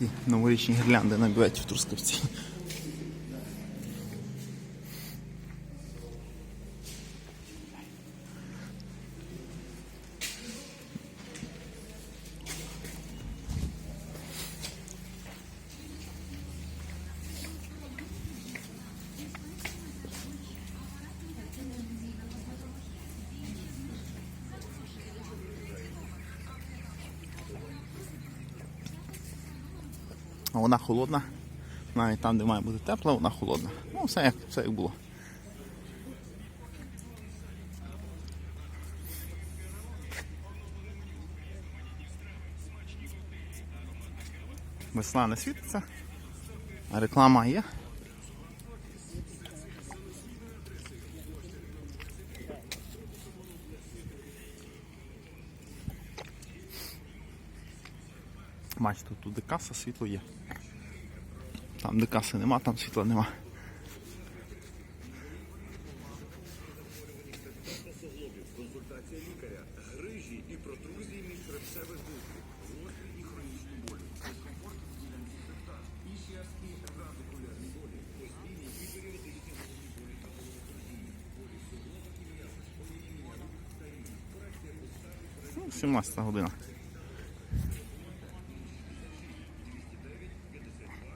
Такі новорічні гірлянди набивають в Трускавці. Вона холодна. Навіть там, де має бути тепла, вона холодна. Ну, все як, все як було. Весна не світиться, реклама є. Бачите, тут де каса, світло є. Там, де каси нема, там світла нема. Ну, 17 година.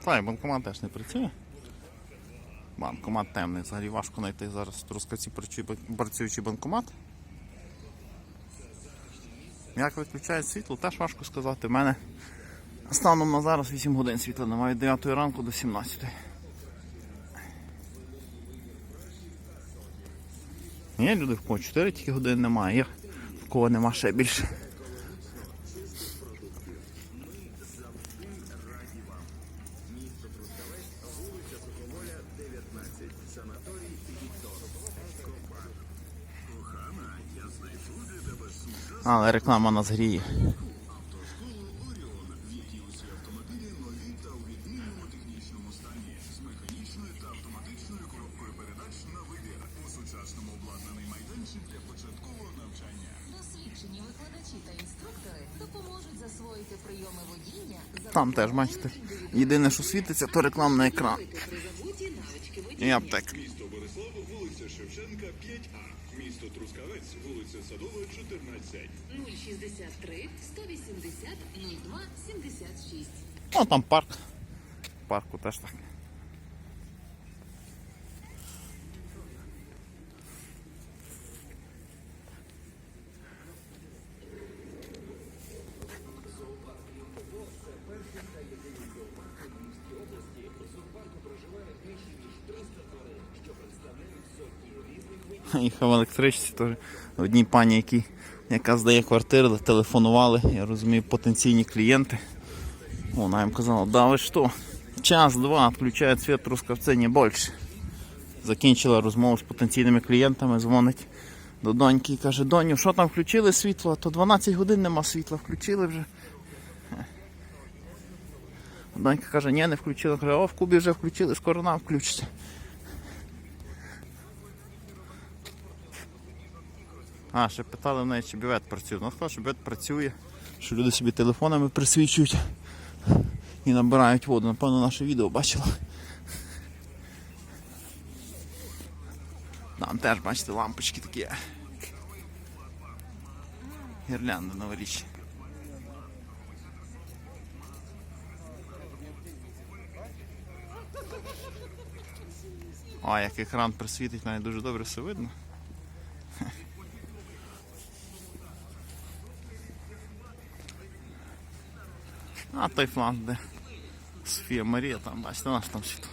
Та, і банкомат теж не працює. Банкомат темний, взагалі важко знайти зараз в Трускавці працюючий банкомат. Як виключають світло, теж важко сказати. У мене станом на зараз 8 годин світла немає від 9 ранку до 17. Є люди, в кого 4 тільки години немає, є в кого нема ще більше. Але реклама нас гріє. Там теж, бачите, єдине, що світиться, то рекламний екран. І аптека. Вулиця Шевченка, 5А. Місто Трускавець, вулиця Садова, 14. 063 180 02 76. Ну там парк. Парку теж так. Їхав в електричці теж. Одній пані, які, яка здає квартири, телефонували, я розумію, потенційні клієнти. Вона їм казала, да ви що, час-два, включає світ трускавце не більше. Закінчила розмову з потенційними клієнтами, дзвонить до доньки і каже, доню, що там включили світло, то 12 годин нема світла, включили вже. Донька каже, ні, не включили. Каже, о, в кубі вже включили, скоро нам включиться. А, ще питали в неї, чи бювет працює. Ну, сказала, що бювет працює, що люди собі телефонами присвічують і набирають воду. Напевно, наше відео бачила. Там теж, бачите, лампочки такі. Гірлянди новорічні. А, як екран присвітить, навіть дуже добре все видно. А той фланг, де Софія Марія, там, бачите, наш там світло.